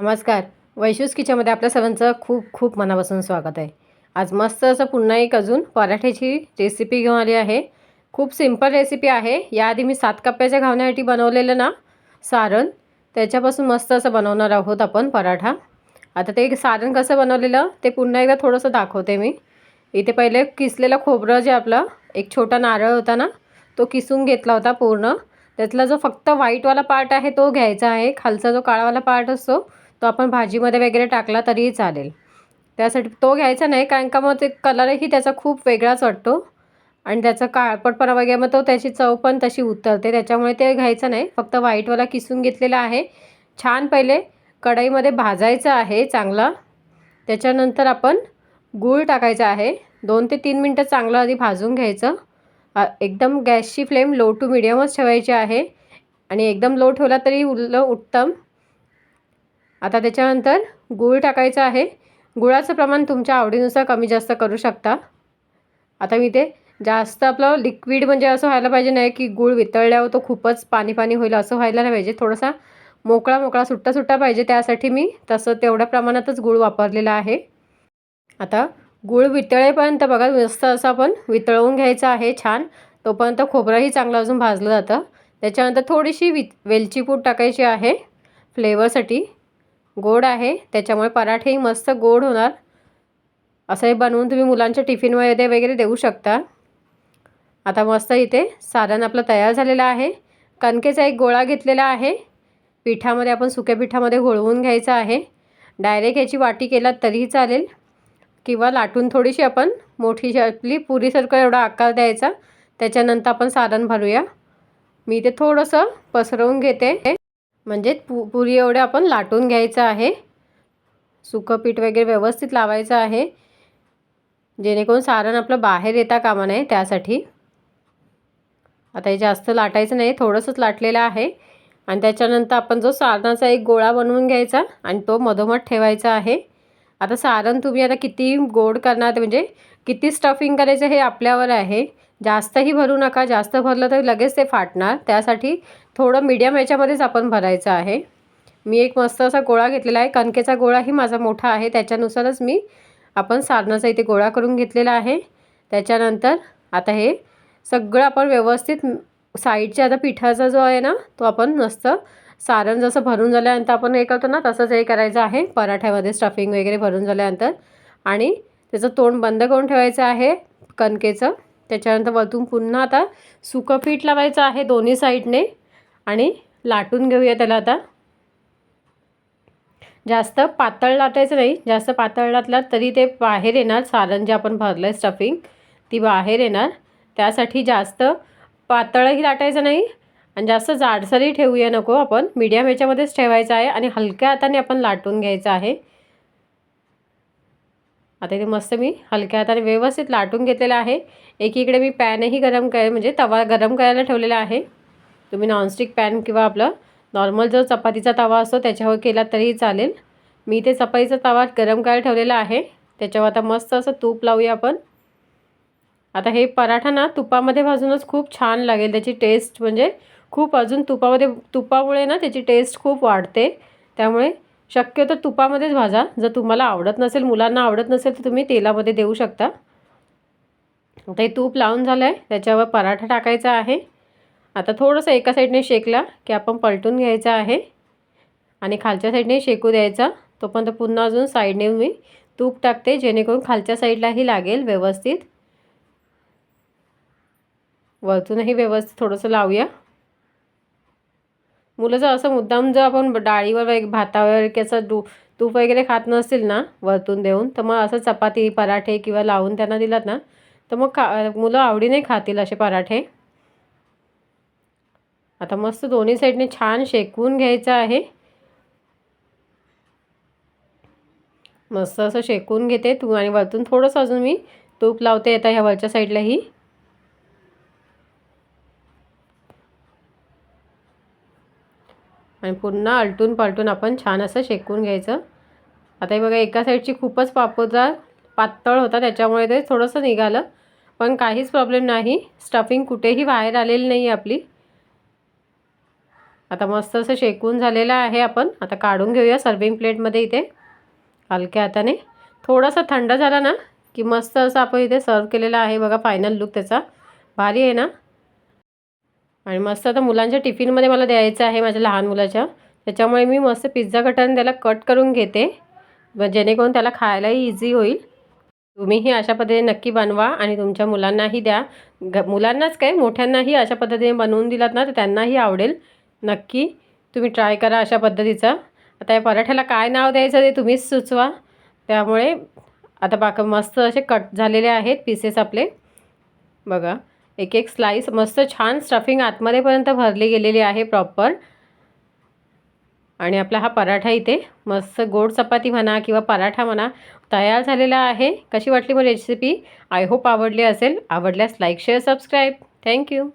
नमस्कार. वैशूस किचनमध्ये आपल्या सर्वांचं खूप खूप मनापासून स्वागत आहे. आज मस्त असं पुन्हा एक अजून पराठ्याची रेसिपी घेऊन आली आहे. खूप सिंपल रेसिपी आहे. याआधी मी सात कप्प्याच्या घावण्यासाठी बनवलेलं ना सारण त्याच्यापासून मस्त असं बनवणार आहोत आपण पराठा. आता ते सारण कसं बनवलेलं ते पुन्हा एकदा थोडंसं दाखवते मी. इथे पहिले किसलेलं खोबरं जे आपलं एक छोटा नारळ होता ना तो किसून घेतला होता पूर्ण. त्यातला जो फक्त व्हाईटवाला पार्ट आहे तो घ्यायचा आहे. खालचा जो काळावाला पार्ट असतो तो आपण भाजीमध्ये वगैरे टाकला तरीही चालेल. त्यासाठी तो घ्यायचा नाही कारण का मग ते कलरही त्याचा खूप वेगळाच वाटतो. आणि त्याचा काळपटपणा वगैरे मग तो त्याची चव पण तशी उतरते. त्याच्यामुळे ते घ्यायचं नाही. फक्त व्हाईटवाला किसून घेतलेला आहे. छान पहिले कढईमध्ये भाजायचं आहे चांगला. त्याच्यानंतर आपण गूळ टाकायचा आहे. दोन ते तीन मिनटं चांगलं आधी भाजून घ्यायचं. एकदम गॅसची फ्लेम लो टू मिडियमच ठेवायची आहे. आणि एकदम लो ठेवला तरी उरलं उत्तम. आता त्याच्यानंतर गूळ टाकायचं आहे. गुळाचं प्रमाण तुमच्या आवडीनुसार कमी जास्त करू शकता. आता मी ते जास्त आपलं लिक्विड म्हणजे असं व्हायला पाहिजे नाही की गूळ वितळल्यावर तो खूपच पाणी पाणी होईल असं व्हायला नाही पाहिजे. थोडासा मोकळा मोकळा सुट्टा सुट्टा पाहिजे. त्यासाठी मी तसं तेवढ्या प्रमाणातच गूळ वापरलेला आहे. आता गूळ वितळेपर्यंत बघा मस्त असं आपण वितळवून घ्यायचं आहे छान. तोपर्यंत खोबरंही चांगलं अजून भाजलं जातं. त्याच्यानंतर थोडीशी वि वेलची पूड टाकायची आहे. फ्लेवरसाठी गोड आहे. त्याच्यामुळे पराठेही मस्त गोड होणार. असंही बनवून तुम्ही मुलांच्या टिफिनमध्ये वगैरे देऊ शकता. आता मस्त इथे सारण आपलं तयार झालेलं आहे. कणकेचा एक गोळा घेतलेला आहे. पिठामध्ये आपण सुक्या पिठामध्ये घोळवून घ्यायचं आहे. डायरेक्ट ह्याची वाटी केलात तरीही चालेल. किंवा लाटून थोडीशी आपण मोठी आपली पुरीसारखं एवढा आकार द्यायचा. त्याच्यानंतर आपण सारण भरूया. मी ते थोडंसं पसरवून घेते. म्हणजे पु पुरी एवढं आपण लाटून घ्यायचं आहे. सुकं पीठ वगैरे व्यवस्थित लावायचं आहे. जेणेकरून सारण आपलं बाहेर येता कामा नये त्यासाठी. आता हे जास्त लाटायचं नाही थोडंसंच लाटलेलं आहे. आणि त्याच्यानंतर आपण जो सारणाचा एक गोळा बनवून घ्यायचा आणि तो मधोमध ठेवायचा आहे. आता सारण तुम्ही आता किती गोड करणार म्हणजे किती स्टफिंग करायचं हे आपल्यावर आहे. जास्तही भरू नका जास्त भरलं तर लगेच ते फाटणार. त्यासाठी थोडं मीडियम याच्यामध्येच आपण भरायचं आहे. मी एक मस्त असा गोळा घेतलेला आहे. कणकेचा गोळाही माझा मोठा आहे. त्याच्यानुसारच मी आपण सारणाचा इथे गोळा करून घेतलेला आहे. त्याच्यानंतर आता हे सगळं आपण व्यवस्थित साईडच्या आता पिठाचा जो आहे ना तो आपण मस्त सारण जसं भरून झाल्यानंतर आपण हे करतो ना तसंच हे करायचं आहे. पराठ्यामध्ये स्टफिंग वगैरे भरून झाल्यानंतर. आणि त्याचं तोंड बंद करून ठेवायचं आहे कणकेचं. त्याच्यानंतर वरतून पुन्हा आता सुकं पीठ लावायचं आहे दोन्ही साईडने आणि लाटून घेऊया त्याला आता. जास्त पातळ लाटायचं नाही जास्त पातळ लाटलात तरी ते बाहेर येणार. सारण जे आपण भरलं आहे स्टफिंग ती बाहेर येणार. त्यासाठी जास्त पातळही लाटायचं नाही आणि जास्त जाडसरही ठेवूया नको आपण. मीडियम याच्यामध्येच ठेवायचं आहे आणि हलक्या हाताने आपण लाटून घ्यायचं आहे. आता इथे मस्त मी हलक्या हाताने व्यवस्थित लाटून घेतलेलं आहे. एकीकडे मी पॅनही गरम कर म्हणजे तवा गरम करायला ठेवलेला आहे. तुम्ही नॉनस्टिक पॅन किंवा आपलं नॉर्मल जो चपातीचा तवा असतो त्याच्यावर केला तरीही चालेल. मी ते चपातीचा तवा गरम करायला ठेवलेला आहे. त्याच्यावर आता मस्त असं तूप लावूया आपण. आता हे पराठा ना तुपामध्ये भाजूनच खूप छान लागेल. त्याची टेस्ट म्हणजे खूप अजून तुपामध्ये तुपामुळे ना त्याची टेस्ट खूप वाढते. त्यामुळे शक्यतो तुपामध्येच भाजा. जर तुम्हाला आवडत नसेल मुलांना आवडत नसेल तर तुम्ही तेलामध्ये देऊ शकता. आता हे तूप लावून झालं आहे त्याच्यावर पराठा टाकायचा आहे. आता थोडंसं एका साईडने शेकला की आपण पलटून घ्यायचा आहे. आणि खालच्या साईडने शेकू द्यायचा. तोपर्यंत पुन्हा अजून साईडने मी तूप टाकते जेणेकरून खालच्या साईडलाही लागेल व्यवस्थित. वरतूनही व्यवस्थित थोडंसं लावूया. मुलं जर असं मुद्दाम जर आपण डाळीवर वगैरे भातावर कसं असं तूप वगैरे खात नसतील ना वरतून देऊन तर मग असं चपाती पराठे किंवा लावून त्यांना दिलात ना तर मग खा मुलं आवडीने खातील असे पराठे. आता मस्त दोन्ही साईडने छान शेकवून घ्यायचं आहे. मस्त असं शेकून घेते तू आणि वरतून. थोडंसं अजून मी तूप लावते आता ह्या वरच्या साईडलाही. आणि पुन्हा आलटून पालटून आपण छान असं शेकून घ्यायचं. आता हे बघा एका साईडची खूपच पापोजा पातळ होता त्याच्यामुळे ते थोडंसं निघालं. पण काहीच प्रॉब्लेम नाही. स्टफिंग कुठेही बाहेर आलेली नाही आपली. आता मस्त असं शेकून झालेलं आहे आपण. आता काढून घेऊया सर्विंग प्लेटमध्ये इथे हलक्या हाताने. थोडासा थंड झाला ना की मस्त असं आपण इथे सर्व केलेलं आहे. बघा फायनल लुक त्याचा. भारी आहे ना? आणि मस्त आता मुलांच्या टिफिनमध्ये मला द्यायचं आहे माझ्या लहान मुलाच्या. त्याच्यामुळे मी मस्त पिझ्झा कटाने त्याला कट करून घेते. जेणेकरून त्याला खायलाही इझी होईल. तुम्हीही अशा पद्धतीने नक्की बनवा आणि तुमच्या मुलांनाही द्या. ग मुलांनाच काय मोठ्यांनाही अशा पद्धतीने बनवून दिलात ना तर त्यांनाही आवडेल. नक्की तुम्ही ट्राय करा अशा पद्धतीचा. आता या पराठ्याला काय नाव द्यायचं ते तुम्हीच सुचवा. त्यामुळे आता बाक मस्त असे कट झालेले आहेत पीसेस आपले. बघा. एक एक स्लाईस मस्त छान स्टफिंग आतमध्येपर्यंत भरली गेलेली आहे प्रॉपर आणि आपला हा पराठा इथे मस्त गोड चपाती म्हणा किंवा पराठा म्हणा तयार झालेला आहे. कशी वाटली मग रेसिपी आय होप आवडली असेल. आवडल्यास लाईक शेअर सबस्क्राईब थँक्यू